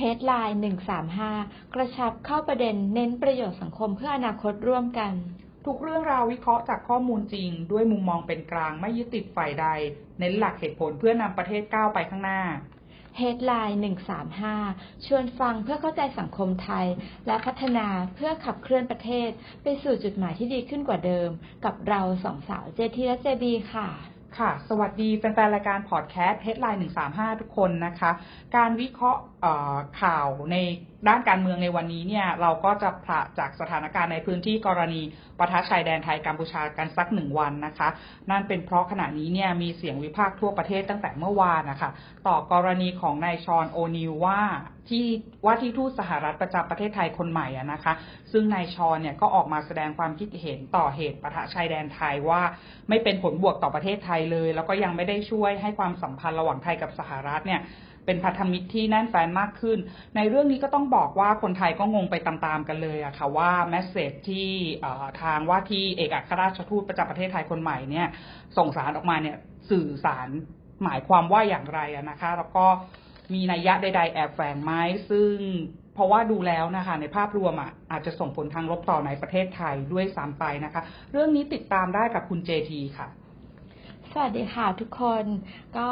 Headline 135 กระชับเข้าประเด็นเน้นประโยชน์สังคมเพื่ออนาคตร่วมกัน ทุกเรื่องราววิเคราะห์จากข้อมูลจริง ด้วยมุมมองเป็นกลางไม่ยึดติดฝ่ายใด เน้นหลักเหตุผลเพื่อนำประเทศก้าวไปข้างหน้า Headline 135 ชวนฟังเพื่อเข้าใจสังคมไทย และพัฒนาเพื่อขับเคลื่อนประเทศ ไปสู่จุดหมายที่ดีขึ้นกว่าเดิม กับเราสองสาวเจทีและเจบีค่ะ ค่ะ สวัสดีแฟนๆรายการพอดแคสต์ Headline 135ทุกคนนะคะ การวิเคราะห์ข่าวในด้านการเมืองในวันนี้เนี่ย เราก็จะผละจากสถานการณ์ในพื้นที่กรณีปะทะชายแดนไทยกัมพูชากันสักหนึ่งวันนะคะ นั่นเป็นเพราะขณะนี้เนี่ยมีเสียงวิพากษ์ทั่วประเทศตั้งแต่เมื่อวานนะคะ ต่อกรณีของนายชอนโอนิลว่า ที่ว่าที่ทูตสหรัฐประจำประเทศไทยคนใหม่อะนะคะ ซึ่งนายชอนเนี่ยก็ออกมาแสดงความคิดเห็นต่อเหตุปะทะชายแดนไทยว่าไม่เป็นผลบวกต่อประเทศไทยเลย แล้วก็ยังไม่ได้ช่วยให้ความสัมพันธ์ระหว่างไทยกับสหรัฐเนี่ยเป็นพันธมิตรที่แน่นแฟนมากขึ้น ในเรื่องนี้ก็ต้องบอกว่าคนไทยก็งงไปตามๆกันเลยอะค่ะว่าแมสเซจที่ทางว่าที่เอกอัครราชทูตประจำประเทศไทยคนใหม่เนี่ยส่งสารออกมาเนี่ยสื่อสารหมายความว่าอย่างไรอะนะคะ แล้วก็ มีนัยยะใด ๆ แอบแฝงไหมซึ่งเพราะว่าดูแล้วนะคะในภาพรวมอะอาจจะส่งผลทางลบต่อในประเทศไทยด้วยซ้ำไปนะคะ เรื่องนี้ติดตามได้กับคุณเจทีค่ะ สวัสดีค่ะทุกคนก็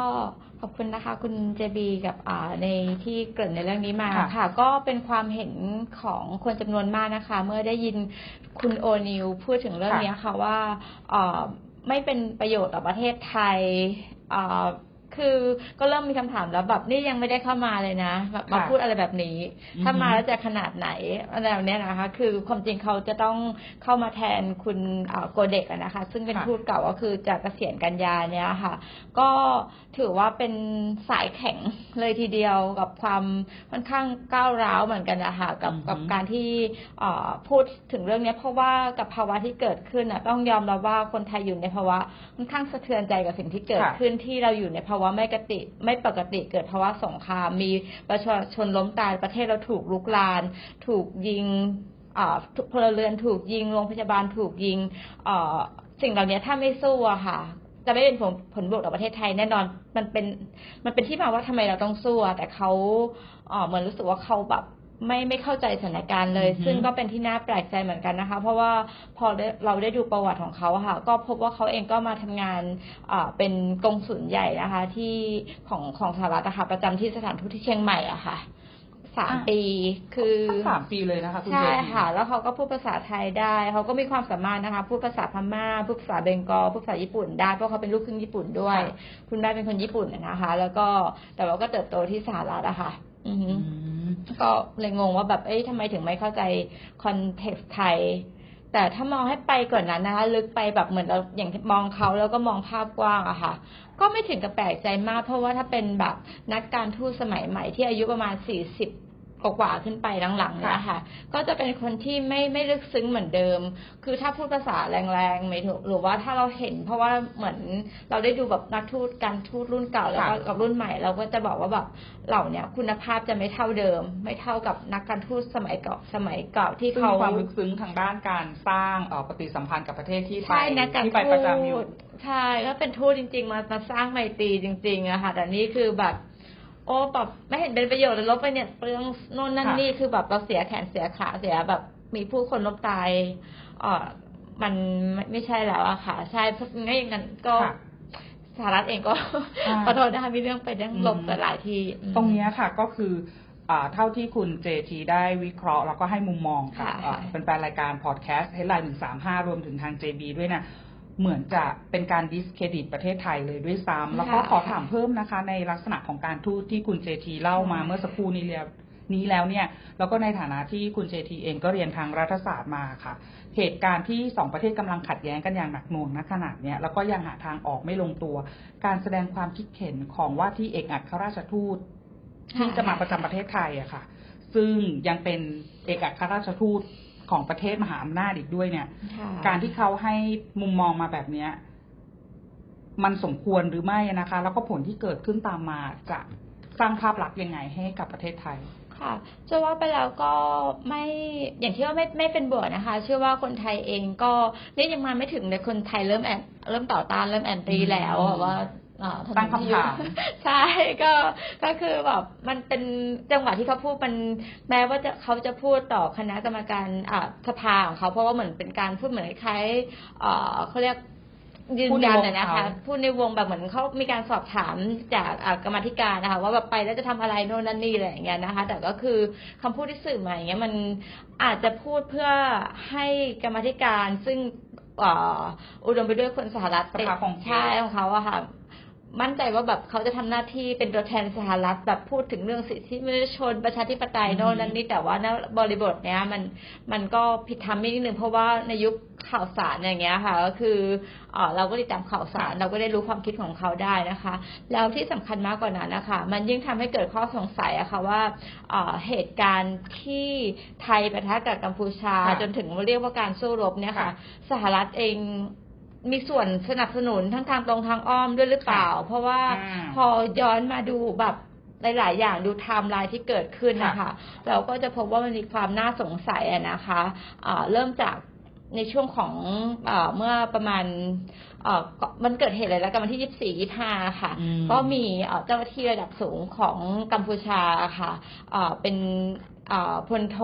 ขอบคุณนะคะ คุณเจบีกับอ่าในที่เกริ่นในเรื่องนี้มาค่ะค่ะก็เป็นความเห็นของคนจำนวนมากนะคะ เมื่อได้ยินคุณโอนิวพูดถึงเรื่องนี้ค่ะว่าเอ่อไม่เป็นประโยชน์ต่อประเทศไทยเอ่อ คือก็เริ่มมีคำถามแล้วแบบนี่ยังไม่ได้เข้ามาเลยนะแบบมาค่ะพูดอะไรแบบนี้อือฮึถ้ามาแล้วจะขนาดไหนอะไรแบบเนี้ยนะคะ คือความจริงเขาจะต้องเข้ามาแทนคุณเอ่อโกเด็กอะนะคะ ซึ่งเป็นค่ะทูตเก่าก็คือจะเกษียณกันยาเนี่ยค่ะ ก็ถือว่าเป็นสายแข็งเลยทีเดียวกับความค่อนข้างก้าวร้าวเหมือนกันนะคะกับอือฮึกับการที่เอ่อพูดถึงเรื่องเนี้ยเพราะว่ากับภาวะที่เกิดขึ้นอะต้องยอมรับว่าคนไทยอยู่ในภาวะค่อนข้างสะเทือนใจกับสิ่งที่เกิดค่ะขึ้นที่เราอยู่ในภาวะไม่กติไม่ปกติเกิดภาวะสงคราม มีประชาชนล้มตายประเทศเราถูกลุกลาน ถูกยิงพลเรือนถูกยิงโรงพยาบาลถูกยิงสิ่งเหล่านี้ถ้าไม่สู้อะค่ะ จะไม่เป็นผลผลบวกต่อประเทศไทยแน่นอนมันเป็นมันเป็นที่มาว่าทำไมเราต้องสู้แต่เขาเหมือนรู้สึกว่าเขาแบบ ไม่ไม่เข้าใจสถานการณ์เลยอือฮึซึ่งก็เป็นที่น่าแปลกใจเหมือนกันนะคะ เพราะว่าพอได้เราได้ดูประวัติของเขาอะค่ะ ก็พบว่าเขาเองก็มาทำงานอ่าเป็นกงสุลใหญ่นะคะ ที่ของของสหรัฐนะคะประจำที่สถานทูตที่เชียงใหม่อะค่ะสามอะปี คือตั้งสามปีเลยนะคะคุณเจใช่ทีค่ะ แล้วเขาก็พูดภาษาไทยได้ เขาก็มีความสามารถนะคะ พูดภาษาพม่า พูดภาษาเบงกอล พูดภาษาญี่ปุ่นได้ เพราะเขาเป็นลูกครึ่งญี่ปุ่นด้วยค่ะคุณแม่เป็นคนญี่ปุ่นนะคะ แล้วก็ แต่ว่าก็เติบโตที่สหรัฐอะค่ะอือฮึอืม ก็เลยงงว่าแบบ เอ้ยทำไมถึงไม่เข้าใจคอนเท็กซ์ไทย แต่ถ้ามองให้ไปกว่านนั้นนะคะลึกไปแบบเหมือนเราอย่างมองเขาแล้วก็มองภาพกว้างอะค่ะ ก็ไม่ถึงกับแปลกใจมาก เพราะว่าถ้าเป็นแบบนักการทูตสมัยใหม่ที่อายุประมาณสี่สิบ กว่าๆขึ้นไปหลังๆเนี่ยค่ะก็จะเป็นคนที่ไม่ไม่ลึกซึ้งเหมือนเดิม คือถ้าพูดภาษาแรงๆไม่ถูกหรือว่าถ้าเราเห็น เพราะว่าเหมือนเราได้ดูแบบนักทูตการทูตรุ่นเก่าแล้วก็ค่ะกับรุ่นใหม่เราก็จะบอกว่าแบบเหล่าเนี้ยคุณภาพจะไม่เท่าเดิม ไม่เท่ากับนักการทูตสมัยเก่าสมัยเก่าที่ซึ่งเขามีความลึกซึ้งทางด้านการสร้างเอ่อปฏิสัมพันธ์กับประเทศที่ไปใช่นักการที่ไปทูประจำอยู่ตใช่ก็เป็นทูตจริง ๆ มามาสร้างไมตรีจริงๆอะค่ะแต่นี่คือแบบ โอ้แบบไม่เห็นเป็นประโยชน์เลยลบไปเนี่ยเปลืองโน่นนั่นค่ะนี่คือแบบเราเสียแขนเสียขาเสียแบบมีผู้คนล้มตายเออมันไม่ไม่ใช่แล้วอะค่ะ ใช่เพราะงั้นอย่างนั้นก็ค่ะสหรัฐเองก็อ่าขอโทษนะคะมีเรื่องไปเรื่องลบอืมแต่หลายที่อืมตรงเนี้ยค่ะก็คืออ่าเท่าที่คุณเจทีได้วิเคราะห์ แล้วก็ให้มุมมองกับค่ะอ่าเป็นแฟนรายการพอดแคสต์เฮดไลน์หนึ่งสามห้ารวมถึงทาง JB ด้วยนะ เหมือนจะเป็นการดิสเครดิตประเทศไทยเลยด้วยซ้ำแล้วก็ค่ะขอถามเพิ่มนะคะ ในลักษณะของการทูตที่คุณเจทีเล่ามาค่ะเมื่อสักครู่นี้แล้วนี้แล้วเนี่ยแล้วก็ในฐานะที่คุณเจทีเองก็เรียนทางรัฐศาสตร์มาค่ะ เหตุการณ์ที่สองประเทศกำลังขัดแย้งกันอย่างหนักหน่วงณขนาดเนี้ยแล้วก็ยังหาทางออกไม่ลงตัว การแสดงความคิดเห็นของว่าที่เอกอัครราชทูตที่จะมาประจำประเทศไทยอะค่ะ ซึ่งยังเป็นเอกอัครราชทูต ของประเทศมหาอำนาจอีกด้วยเนี่ยค่ะการที่เขาให้มุมมองมาแบบเนี้ย มันสมควรหรือไม่นะคะ แล้วก็ผลที่เกิดขึ้นตามมาจะสร้างภาพลักษณ์ยังไงให้กับประเทศไทยค่ะจะว่าไปแล้วก็ไม่อย่างที่ว่าไม่ไม่เป็นบวกนะคะ เชื่อว่าคนไทยเองก็นี่ยังมาไม่ถึงเลยคนไทยเริ่มแอนเริ่มต่อต้านเริ่มแอนตี้แล้วอะว่าอ่าถนน ตั้งคำถามที่อยู่ใช่ก็ก็คือแบบมันเป็นจังหวะที่เขาพูดมันแม้ว่าจะเขาจะพูดต่อคณะกรรมการอ่าสภาของเขาเพราะว่าเหมือนเป็นการพูดเหมือนคล้ายๆเอ่อเขาเรียกยืนยันนะนะคะพูดในวงแบบเหมือนเขามีการสอบถามจากอ่ากรรมาธิการนะคะ ว่าแบบไปแล้วจะทำอะไรโน่นนั่นนี่อะไรอย่างเงี้ยนะคะ แต่ก็คือคำพูดที่สื่อมาอย่างเงี้ยมันอาจจะพูดเพื่อให้กรรมาธิการซึ่งเอ่ออุดมไปด้วยคนสหรัฐสภาของใช่ของเขาอะค่ะ มั่นใจว่าแบบเขาจะทำหน้าที่เป็นตัวแทนสหรัฐแบบพูดถึงเรื่องสิทธิมนุษยชนประชาธิปไตยโน่นนั่นนี่แต่ว่าณบริบทเนี้ยมันมันก็ผิดธรรมนิดนึงเพราะว่าในยุคข่าวสารอย่างเงี้ยค่ะ ก็คือเออเราก็ติดตามข่าวสารเราก็ได้รู้ความคิดของเขาได้นะคะ แล้วที่สำคัญมากกว่านั้นนะคะ มันยิ่งทำให้เกิดข้อสงสัยอะค่ะว่าเอ่อเหตุการณ์ที่ไทยปะทะกับกัมพูชาค่ะจนถึงเรียกว่าการสู้รบเนี่ยค่ะค่ะสหรัฐเอง มีส่วนสนับสนุนทั้งทางตรงทางอ้อมด้วยหรือเปล่า เพราะว่าอ่าพอย้อนมาดูแบบหลาย ๆ อย่างดูไทม์ไลน์ที่เกิดขึ้นนะคะค่ะเราก็จะพบว่ามันมีความน่าสงสัยอะนะคะอ่าเริ่มจากในช่วงของอาเมื่อประมาณเอ่อก็มันเกิดเหตุอะไรแล้วกันวันที่ 24 25 ค่ะอืมก็มีเอ่อเจ้าหน้าที่ระดับสูงของกัมพูชาค่ะอ่าเป็นอ่า พลโท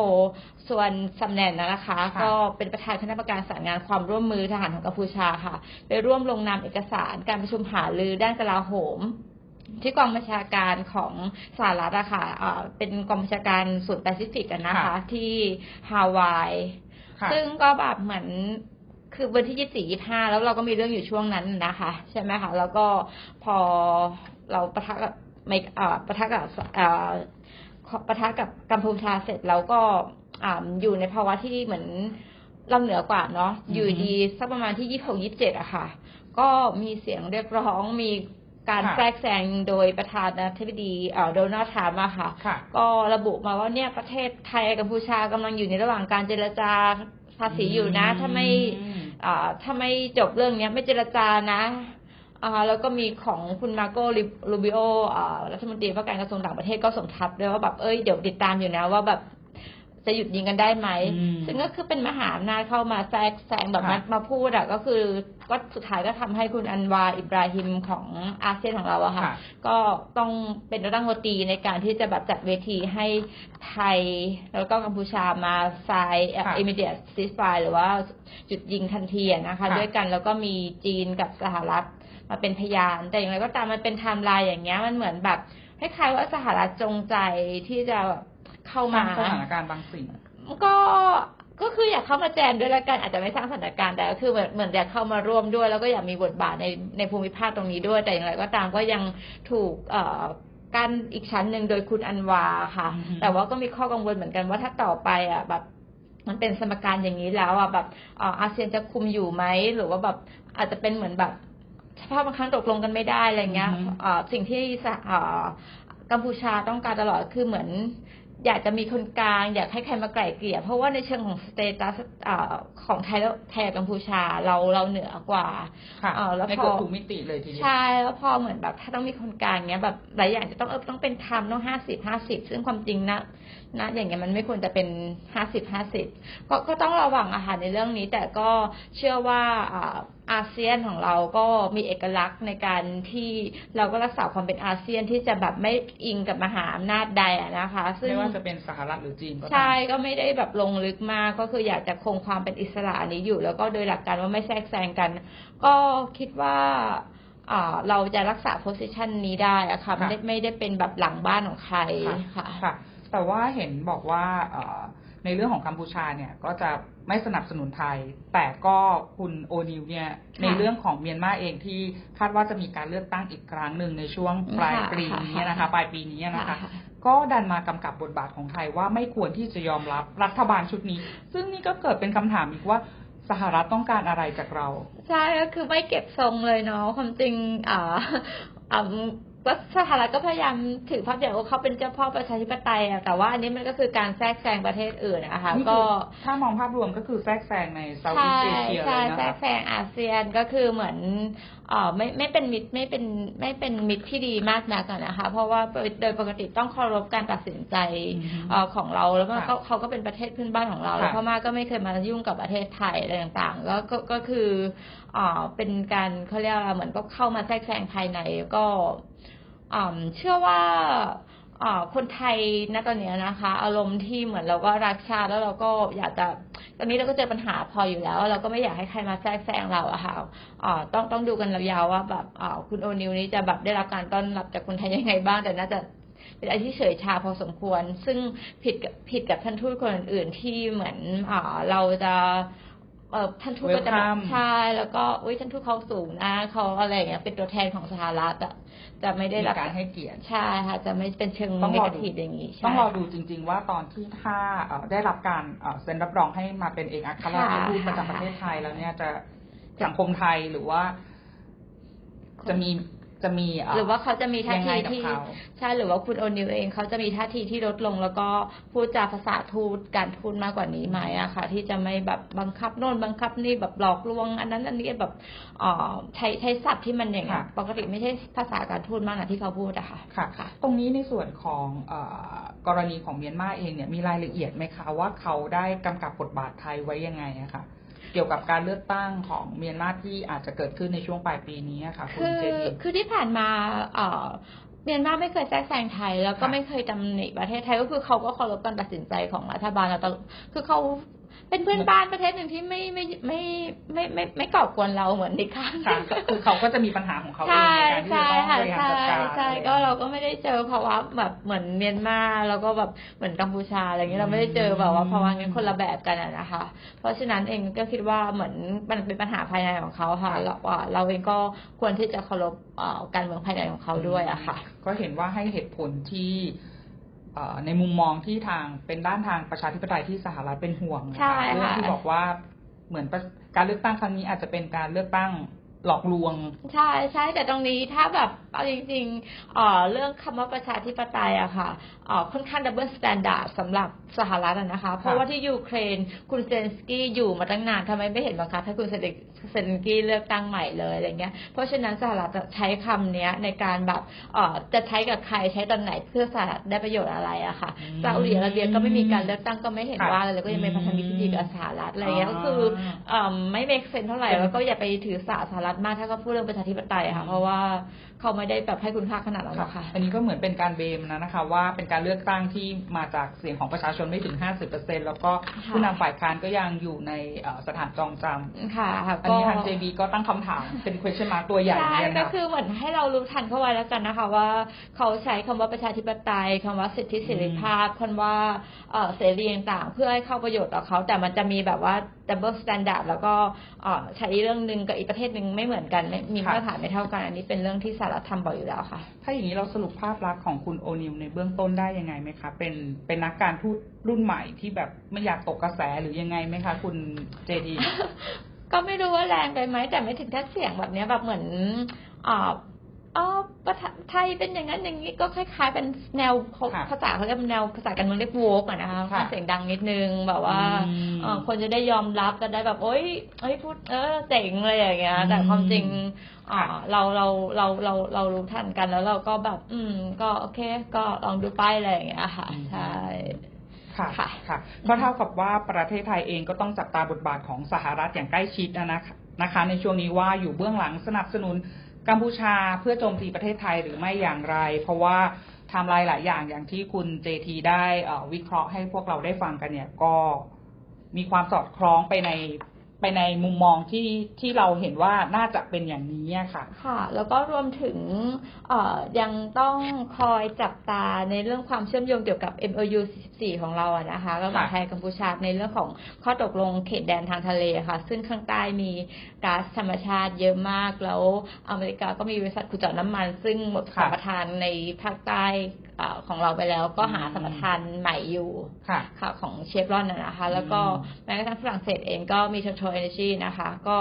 ส่วนสำแนนนะคะค่ะก็เป็นประธานคณะกรรมการสารงานความร่วมมือทหารของกัมพูชาค่ะไปร่วมลงนามเอกสารการประชุมหารือด้านกลาโหมที่กองบัญชาการของสหรัฐอะค่ะอ่าเป็นกองบัญชาการส่วนแปซิฟิกอะนะคะค่ะที่ฮาวายค่ะซึ่งก็แบบเหมือนคือวันที่ยี่สี่ยี่ห้าแล้วเราก็มีเรื่องอยู่ช่วงนั้นนะคะ ใช่ไหมคะ แล้วก็พอเราปะทะกับไม่อ่าปะทะกับอ่า ปะทะกับกัมพูชาเสร็จแล้วก็อ่าอยู่ในภาวะที่เหมือนเราเหนือกว่าเนาะอือฮึอยู่ดีสักประมาณที่ยี่หกยี่เจ็ดอะค่ะ ก็มีเสียงเรียกร้องมีการค่ะแทรกแซงโดยประธานาธิบดีเอ่อโดนัลด์ทรัมป์อะค่ะค่ะ ก็ระบุมาว่าเนี่ยประเทศไทยกัมพูชากำลังอยู่ในระหว่างการเจรจาภาษีอยู่นะ ถ้าไม่อืมอ่าถ้าไม่จบเรื่องเนี้ยไม่เจรจานะ อ่าแล้วก็มีของคุณมาโกลูบิโออ่ารัฐมนตรีว่าการกระทรวงต่างประเทศก็ส่งทัพด้วยว่าแบบเอ้ยเดี๋ยวติดตามอยู่นะว่าแบบจะหยุดยิงกันได้ไหมอืมซึ่งก็คือเป็นมหาอำนาจเข้ามาแทรกแซงแบบมาค่ะมาพูดอะก็คือก็สุดท้ายก็ทำให้คุณอันวาอิบราฮิมของอาเซียนของเราอะค่ะค่ะก็ต้องเป็นรัฐมนตรีในการที่จะแบบจัดเวทีให้ไทย แล้วก็กัมพูชามาไซน์ค่ะ immediate ceasefire หรือว่าหยุดยิงทันทีอะนะคะค่ะด้วยกันแล้วก็มีจีนกับสหรัฐ มาเป็นพยาน แต่อย่างไรก็ตามมันเป็นไทม์ไลน์อย่างเงี้ย มันเหมือนแบบคล้ายๆว่าสหรัฐจงใจที่จะเข้าสร้ามางสถานการณ์บางสิ่ง ก็ก็คืออยากเข้ามาแจมด้วยละกันอาจจะไม่สร้างสถานการณ์แต่ก็คือเหมือนเหมือนอยากเข้ามาร่วมด้วย แล้วก็อยากมีบทบาทในในภูมิภาคตรงนี้ด้วย แต่อย่างไรก็ตามก็ยังถูกเอ่อกั้นอีกชั้นหนึ่งโดยคุณอันวาค่ะอือฮึแต่ว่าก็มีข้อกังวลเหมือนกันว่าถ้าต่อไปอะแบบมันเป็นสมการอย่างนี้แล้วอะแบบเอ่ออาเซียนจะคุมอยู่ไหมหรือว่าแบบอาจจะเป็นเหมือนแบบ สภาพบางครั้งตกลงกันไม่ได้อะไรเงี้ยอือฮึเอ่อสิ่งที่สหเอ่อกัมพูชาต้องการตลอดคือเหมือนอยากจะมีคนกลางอยากให้ใครมาไกล่เกลี่ย เพราะว่าในเชิงของสเตตัสของไทยแล้วไทยกับกัมพูชาเราเราเหนือกว่าค่ะเอ่อแล้วในพอเกือบทุกมิติเลยทีเดียวใช่แล้วพอเหมือนแบบถ้าต้องมีคนกลางเนี้ยแบบหลายอย่างจะต้องเออต้องเป็นธรรมต้องห้าสิบห้าสิบซึ่งความจริงนะนะอย่างเงี้ยมันไม่ควรจะเป็นห้าสิบห้าสิบก็ก็ต้องระวังอาหารในเรื่องนี้ แต่ก็เชื่อว่า อ่าอาเซียนของเราก็มีเอกลักษณ์ในการที่เราก็รักษาความเป็นอาเซียนที่จะแบบไม่อิงกับมหาอำนาจใดอะนะคะ ซึ่งไม่ว่าจะเป็นสหรัฐหรือจีนก็ตามใช่ก็ไม่ได้แบบลงลึกมากก็คืออยากจะคงความเป็นอิสระอันนี้อยู่ แล้วก็โดยหลักการว่าไม่แทรกแซงกัน ก็คิดว่าอ่าเราจะรักษาโพสิชันนี้ได้อะค่ะค่ะไม่ได้ไม่ได้เป็นแบบหลังบ้านของใครค่ะค่ะแต่ว่าเห็นบอกว่าเอ่อ ในเรื่องของกัมพูชาเนี่ยก็จะไม่สนับสนุนไทย แต่ก็คุณโอนิวเนี่ยในเรื่องของเมียนมาเองที่คาดว่าจะมีการเลือกตั้งอีกครั้งหนึ่งในช่วงปลายค่ะปีนี้นะคะค่ะปลายปีนี้นะคะค่ะก็ดันมากำกับบทบาทของไทยว่าไม่ควรที่จะยอมรับรัฐบาลชุดนี้ ซึ่งนี่ก็เกิดเป็นคำถามอีกว่าสหรัฐต้องการอะไรจากเรา ใช่ก็คือไม่เก็บทรงเลยเนาะความจริงอ่าอ่า ก็สหรัฐก็พยายามถือภาพใหญ่ว่าเขาเป็นเจ้าพ่อประชาธิปไตยอะแต่ว่าอันนี้มันก็คือการแทรกแซงประเทศอื่นนะคะนี่ก็คือถ้ามองภาพรวมก็คือแทรกแซงในเซาท์อีใช่สเอเชียเลใช่ยแทรนะกคะแซงอาเซียนก็คือเหมือนเอ่อไม่ไม่เป็นมิตรไม่เป็นไม่เป็นมิตรที่ดีมากนักอะนะคะ เพราะว่าโดยปกติต้องเคารพการตัดสินใจอืมเอ่อของเราแล้วมันค่ะก็เขาก็เป็นประเทศเพื่อนบ้านของเราแล้วค่ะพม่าก็ไม่เคยมายุ่งกับประเทศไทยอะไรต่างๆแล้วก็ก็คือเอ่อเป็นการเขาเรียกอะไรเหมือนก็เข้ามาแทรกแซงภายในก็อ่า เชื่อว่าคนไทยณตอนนี้นะคะ อารมณ์ที่เหมือนเราก็รักชาติแล้วเราก็อยากจะตอนนี้เราก็เจอปัญหาพออยู่แล้ว เราก็ไม่อยากให้ใครมาแทรกแซงเราอะค่ะต้องต้องดูกันยาวๆว่าแบบคุณโอนิวนี้จะแบบได้รับการต้อนรับจากคนไทยยังไงบ้างแต่น่าจะเป็นอะไรที่เฉยชาพอสมควร ซึ่งผิดกับผิดกับท่านทูตคนอื่นๆที่เหมือนอเราจะ เอ่อท่านทูตก็จะแบบ Welcome ใช่แล้วก็อุ้ยท่านทูตเขาสูงนะเขาอะไรอย่างเงี้ยเป็นตัวแทนของสหรัฐอะจะไม่ได้มีรับการให้เกียรติ ใช่ค่ะ จะไม่เป็นเชิงต้องเนรอกาดู ทีฟอย่างนี้ใช่ต้องรอดูจริง ๆ ว่าตอนที่ถ้าเอ่อได้รับการเอ่อเซ็นรับรองให้มาเป็นเอกอัครราชทูตประจำประเทศไทยแล้วเนี่ยจะสังคมไทยหรือว่า จะมี จะมีเหรือว่าเขาจะมีท่ายังไงทีกับที่เขาใช่หรือว่าคุณโอนิวเองเขาจะมีท่าทีที่ลดลง แล้วก็พูดจาภาษาทูตการทูตมากกว่านี้ไหมอะค่ะ ที่จะไม่แบบบังคับโน่นบังคับนี่แบบหลอกลวง อันนั้นอันนี้แบบเอ่อใช้ใช้ศัพท์ที่มันอย่างเงี้ยค่ะปกติไม่ใช่ภาษาการทูตมากนะที่เขาพูดอะค่ะค่ะ ตรงนี้ในส่วนของเออกรณีของเมียนมาเองเนี่ยมีรายละเอียดไหมคะว่าเขาได้กำกับบทบาทไทยไว้ยังไงอะค่ะ เกี่ยวกับการเลือกตั้งของเมียนมาที่อาจจะเกิดขึ้นในช่วงปลายปีนี้อะค่ะคุณคือเจดีคือที่ผ่านมาเอ่อเมียนมาไม่เคยแทรกแซงไทย แล้วก็ค่ะไม่เคยตำหนิประเทศไทยก็คือเขาก็เคารพการตัดสินใจของรัฐบาลเราตลอดคือเขา เป็นเพื่อนบ้านประเทศหนึ่งที่ไม่ไม่ไม่ไม่ไม่ไม่ก่อกวนเราเหมือนในข้างค่ะก็คือเขาก็จะมีปัญหาของเขาเองใช่ในการที่จะใช่ต้องค่ะบริหารใช่จัดการใช่อะไรก็เราก็ไม่ได้เจอภาวะแบบเหมือนเมียนมาแล้วก็แบบเหมือนกัมพูชาอะไรอย่างเงี้ยเราไม่ได้เจอแบบว่าภาวะงั้นคนละแบบกันอะนะคะ เพราะฉะนั้นเองก็คิดว่าเหมือนมันเป็นปัญหาภายในของเขาค่ะเราว่าเราเองก็ควรที่จะเคารพเอ่อการเมืองภายในของเขาด้วยอะค่ะ ก็เห็นว่าให้เหตุผลที่เอ่อ ในมุมมองที่ทางเป็นด้านทางประชาธิปไตยที่สหรัฐเป็นห่วงนะใช่คะเรื่องค่ะที่บอกว่าเหมือนประการเลือกตั้งครั้งนี้อาจจะเป็นการเลือกตั้ง หลอกลวง ใช่ใช่แต่ตรงนี้ถ้าแบบเอาจริงๆเอ่อเรื่องคำว่าประชาธิปไตยอะค่ะเอ่อค่อนข้างดับเบิลสแตนดาร์ดสำหรับสหรัฐอะนะคะ เพราะว่าที่ยูเครนคุณเซเลนสกี้อยู่มาตั้งนานทำไมไม่เห็นบังคับให้คุณเซเลนเซเลนสกี้เลือกตั้งใหม่เลยอะไรเงี้ยเพราะฉะนั้นสหรัฐจะใช้คำเนี้ยในการแบบเอ่อจะใช้กับใครใช้ตอนไหนเพื่อสหรัฐได้ประโยชน์อะไรอะค่ะอืมซาอุดิอาระเบียก็ไม่มีการเลือกตั้งก็ไม่เห็นค่ะว่าอะไรเลยก็ยังเป็นพันธมิตรที่ดีกับสหรัฐอะไรเงี้ยก็คือเอ่อไม่เมกเซนเท่าไหร่เป็นแล้วก็อย่าไปถือสาสหรัฐมากถ้าเขาพูดเรื่องประชาธิปไตยอะค่ะ เพราะว่าเขาไม่ได้แบบให้คุณค่าขนาดนั้นหรอกค่ะ อันนี้ก็เหมือนเป็นการเบมนะนะคะ ว่าเป็นการเลือกตั้งที่มาจากเสียงของประชาชนไม่ถึง 50%แล้วก็ค่ะผู้นำฝ่ายค้านก็ยังอยู่ในเอ่อสถานจองจำค่ะค่ะอันนี้ทาง JB ก็ตั้งคำถามเป็น question mark ตัวใหญ่เหมือนใช่กันก็นะคือเหมือนให้เรารู้ทันเข้าไว้แล้วกันนะคะ ว่าเขาใช้คำว่าประชาธิปไตยคำว่าสิทธิเสรีภาพคำว่าเอ่อเสรีต่างๆ เพื่อให้เข้าประโยชน์ต่อเขาแต่มันจะมีแบบว่า double standard แล้วก็เอ่อใช้เรื่องหนึ่งกับอีกประเทศหนึ่งไม่เหมือนกันไม่มีมาตรฐานไม่เท่ากัน อันนี้เป็นเรื่องที่สหรัฐทำบ่อยอยู่แล้วค่ะ ถ้าอย่างนี้เราสรุปภาพลักษณ์ของคุณโอนิวในเบื้องต้นได้ยังไงไหมคะ เป็นเป็นนักการทูตรุ่นใหม่ที่แบบไม่อยากตกกระแสหรือยังไงไหมคะ คุณเจดี ก็ไม่รู้ว่าแรงไปไหมแต่ไม่ถึงถ้าเสียงแบบเนี้ยแบบเหมือนอ่า อ๋อประเทศไทยเป็นอย่างนั้นอย่างนี้ก็คล้ายๆ เป็นแนวเขาค่ะภาษาเขาเรียกเป็นแนวภาษาการเมืองเรียกโวกอะนะคะค่ะเสียงดังนิดนึงแบบว่าอืมเอ่อคนจะได้ยอมรับจะได้แบบโอ๊ยเอ้ยพูดเออเจ๋งเลยอย่างเงี้ย แต่ความจริงอ่าค่ะ เราเราเราเราเรารู้ทันกันแล้วเราก็แบบ อืม ก็โอเค ก็ลองดูป้ายอะไรอย่างเงี้ยค่ะอืมใช่ ค่ะค่ะค่ะก็เท่ากับว่าประเทศไทยเองก็ต้องจับตาบทบาทของสหรัฐอย่างใกล้ชิดนะคะนะคะ ในช่วงนี้ว่าอยู่เบื้องหลังสนับสนุน กัมพูชาเพื่อโจมตีประเทศไทยหรือไม่อย่างไร เพราะว่าทำลายหลายอย่างอย่างที่คุณเจทีได้วิเคราะห์ให้พวกเราได้ฟังกันเนี่ยก็มีความสอดคล้องไปใน ไปในมุมมองที่ที่เราเห็นว่าน่าจะเป็นอย่างนี้อะค่ะ ค่ะ แล้วก็รวมถึงเอ่อยังต้องคอยจับตาในเรื่องความเชื่อมโยงเกี่ยวกับ MOU 44 ของเราอะนะคะระหว่างค่ะไทยกัมพูชาในเรื่องของข้อตกลงเขตแดนทางทะเลค่ะ ซึ่งข้างใต้มีก๊าซธรรมชาติเยอะมากแล้วอเมริกาก็มีบริษัทขุดเจาะน้ำมัน ซึ่งหมดสัมปทานในภาคใต้เอ่อของเราไปแล้วก็หาสัมปทานใหม่อยู่ค่ะค่ะของเชฟรอนนะนะคะ แล้วก็อืมแม้กระทั่งฝรั่งเศสเองก็มี Total Energy นะคะ ก็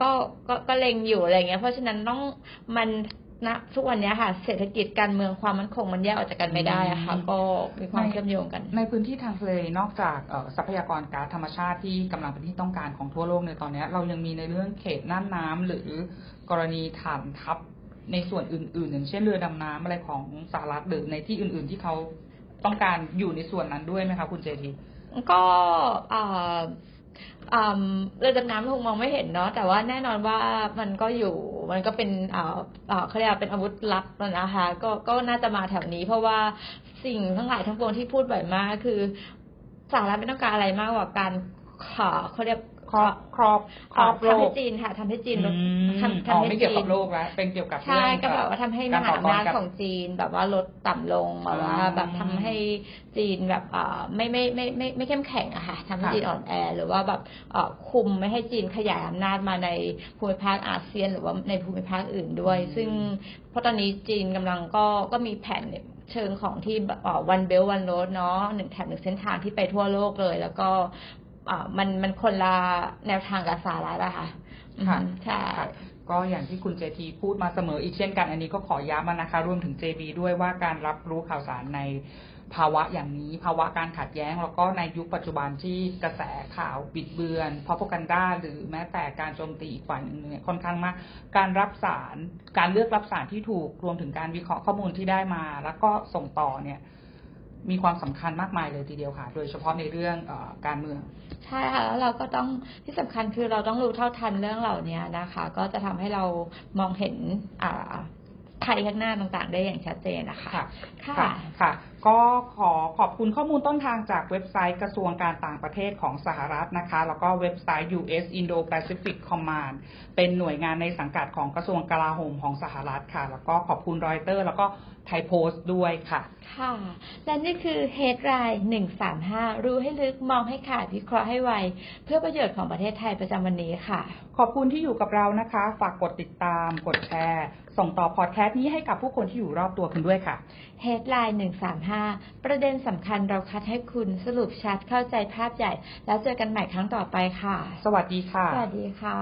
ก็ก็ก็เล็งอยู่อะไรเงี้ย เพราะฉะนั้นต้องมันณทุกวันเนี้ยค่ะเศรษฐกิจการเมืองความมั่นคงมันแยกออกจากกันไม่ได้อะค่ะอืมก็มีความเชื่อมโยงกัน ในพื้นที่ทางทะเลนอกจากเอ่อทรัพยากรก๊าซธรรมชาติที่กำลังเป็นที่ต้องการของทั่วโลกในตอนเนี้ยเรายังมีในเรื่องเขตน่านน้ำหรือกรณีฐานทัพในส่วนอื่น ๆ อย่างเช่นเรือดำน้ำอะไรของสหรัฐหรือในที่อื่น ๆ ที่เขาต้องการอยู่ในส่วนนั้นด้วยไหมคะคุณเจทีก็อ่าอ่า เรือดำน้ำคงมองไม่เห็นเนาะแต่ว่าแน่นอนว่ามันก็อยู่มันก็เป็นอ่าอ่อเขาเรียกว่าเป็นอาวุธลับนะคะก็ก็น่าจะมาแถวนี้ เพราะว่าสิ่งทั้งหลายทั้งปวงที่พูดบ่อยมากคือสหรัฐไม่ต้องการอะไรมากกว่าการขอเขาเรียก ครอบครอบครอบโลทำให้กจีนค่ะทำให้จีนลดอืมทำอ๋อทำให้ไม่เกี่ยวกับจีนโลกแล้วเป็นเกี่ยวกับใช่เรื่องก็แบบว่าทำให้มการหาต่อกรอำนาจกับของจีนแบบว่าลดต่ำลงแบบว่าอ่าแบบทำให้จีนแบบอ่าไม่ไม่ไม่ไม่ไม่เข้มแข็งอะค่ะทำให้ค่ะจีนอ่อนแอหรือว่าแบบเอ่อคุมไม่ให้จีนขยายอำนาจมาในภูมิภาคอาเซียน หรือว่าในภูมิภาคอื่นด้วย ซึ่งเพราะตอนนี้จีนกำลังก็ก็มีแผนเชิงของที่วันเบลวันโรดเนาะหนึ่งแถบหนึ่งเส้นทางที่ไปทั่วโลกเลย แล้วก็อ่า มันมันคนละแนวทางกับสหรัฐอะค่ะค่ะอืมใช่ค่ะก็อย่างที่คุณเจทีพูดมาเสมออีกเช่นกัน อันนี้ก็ขอย้ำมานะคะ รวมถึง JB ด้วยว่าการรับรู้ข่าวสารในภาวะอย่างนี้ ภาวะการขัดแย้ง แล้วก็ในยุคปัจจุบันที่กระแสข่าวบิดเบือนพ r o p a g a n d a หรือแม้แต่การโจมตีอีกฝ่ายหนึ่งเนี่ยค่อนข้างมาก การรับสาร การเลือกรับสารที่ถูกรวมถึงการวิเคราะห์ข้อมูลที่ได้มา แล้วก็ส่งต่อเนี่ยมีความสำคัญมากมายเลยทีเดียวค่ะ โดยเฉพาะในเรื่องเออการเมือง ใช่ค่ะแล้วเราก็ต้องที่สำคัญคือเราต้องรู้เท่าทันเรื่องเหล่านี้นะคะ ก็จะทำให้เรามองเห็นอ่าภัยข้างหน้าต่างๆ ได้อย่างชัดเจนนะคะค่ะค่ะค่ะ ค่ะ ก็ขอขอบคุณข้อมูลต้นทางจากเว็บไซต์กระทรวงการต่างประเทศของสหรัฐนะคะ แล้วก็เว็บไซต์ US Indo-Pacific Command เป็นหน่วยงานในสังกัดของกระทรวงกลาโหมของสหรัฐค่ะ แล้วก็ขอบคุณรอยเตอร์ แล้วก็ ไทยโพสต์ด้วยค่ะ ค่ะ และนี่คือ Headline 135รู้ให้ลึกมองให้ขาดวิเคราะห์ให้ไว เพื่อประโยชน์ของประเทศไทยประจำวันนี้ค่ะ ขอบคุณที่อยู่กับเรานะคะ ฝากกดติดตาม กดแชร์ ส่งต่อพอดแคสต์นี้ให้กับผู้คนที่อยู่รอบตัวคุณด้วยค่ะ Headline 135ประเด็นสำคัญเราคัดให้คุณสรุปชัดเข้าใจภาพใหญ่ แล้วเจอกันใหม่ครั้งต่อไปค่ะ สวัสดีค่ะ สวัสดีค่ะ